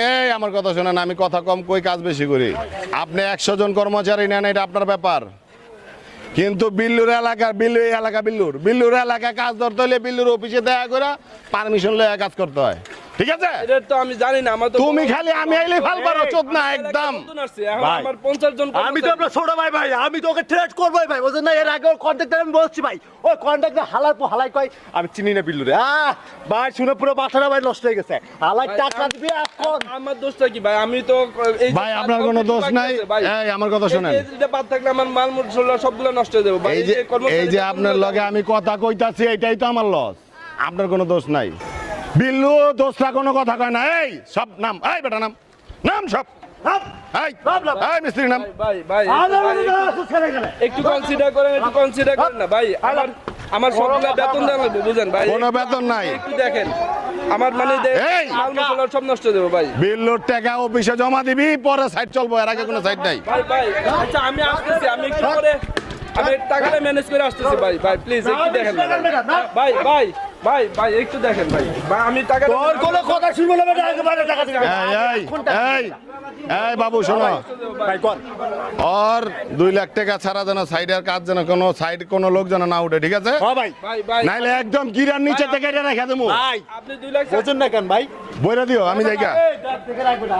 এই, আমার কথা শোনেন, আমি কথা কম কই কাজ বেশি করি। আপনি একশো জন কর্মচারী নেন, এটা আপনার ব্যাপার। কিন্তু বিল্লুর এলাকার বিল্লু এলাকা, বিল্লুর। বিল্লুর এলাকায় কাজ ধরতে হলে বিল্লুর অফিসে দেখা করে পারমিশন লয়ে কাজ করতে হয়। ঠিক আছে? এটা তো আমি জানি না আমার তো তুমি খালি আমি আইলে ফাল পারো চোদ না একদম। আমার পঞ্চাশ জন আমি তো আপনার ছোট ভাই ভাই। আমি তো ওকে ট্রেড করবোই ভাই। বুঝলেন না এর আগে কন্ট্রাক্টর আমি বলছি ভাই। ওই কন্ট্রাক্টর হালার পর হালাই কয় আমি চিনি না বিল্লুরে। আহ ভাই শুনে পুরো মাথাটা ভাই নষ্ট হয়ে গেছে। হালাই টাকা দিবি এখন। আমার দোষটা কি ভাই? আমি তো এই ভাই আপনার কোনো দোষ নাই। এই আমার কথা শোনেন। এই যে এটা বাদ থাকলে আমার মাল মশলা সবগুলো নষ্ট হয়ে যাবে ভাই। এই যে এই যে আপনার লগে আমি কথা কইতাছি এটাই তো আমার লস আপনার কোনো দোষ নাই। বিল্লু দোষটা কোনো কথা কয় না। এই সব নাম। এই বেটা নাম। নাম সব। একটু কনসিডার করেন একটু কনসিডার করেন না। ভাই আমার আমার সবগুলা বেতন দেওয়া লাগবে বুঝেন ভাই। কোনো বেতন নাই। একটু দেখেন। আমার মানে! মাল মশলা সব নষ্ট হয়ে যাবে ভাই। বিল্লুর টাকা অফিসে জমা দিবি পরে সাইড চলবো এর আগে কোনো সাইড নাই। ভাই ভাই আচ্ছা আমি আসতেছি আমি একটু পরে আমি টাকাটা ম্যানেজ করে আসতেছি ভাই ভাই প্লিজ একটু দেখেন। ভাই। ভাই ভাই ভাই একটু দেখেন ভাই। ভাই আমি টাকা তোর কোনো কথা শুনব না বেটা টাকা দিবি। এই এই এই এই বাবু শোনো। ভাই কর। ওর দুই লাখ টাকা ছাড়া যেন সাইডের কাজ যেন কোনো সাইড কোনো লোক যেন না উঠে ঠিক আছে? হ্যাঁ ভাই। ভাই ভাই। নাইলে একদম গিরার নিচে থেকে এটা রেখে দেবো। ভাই আপনি দুই লাখ বোঝেন না কেন ভাই? বইরা দিও আমি এই, রাখবে না।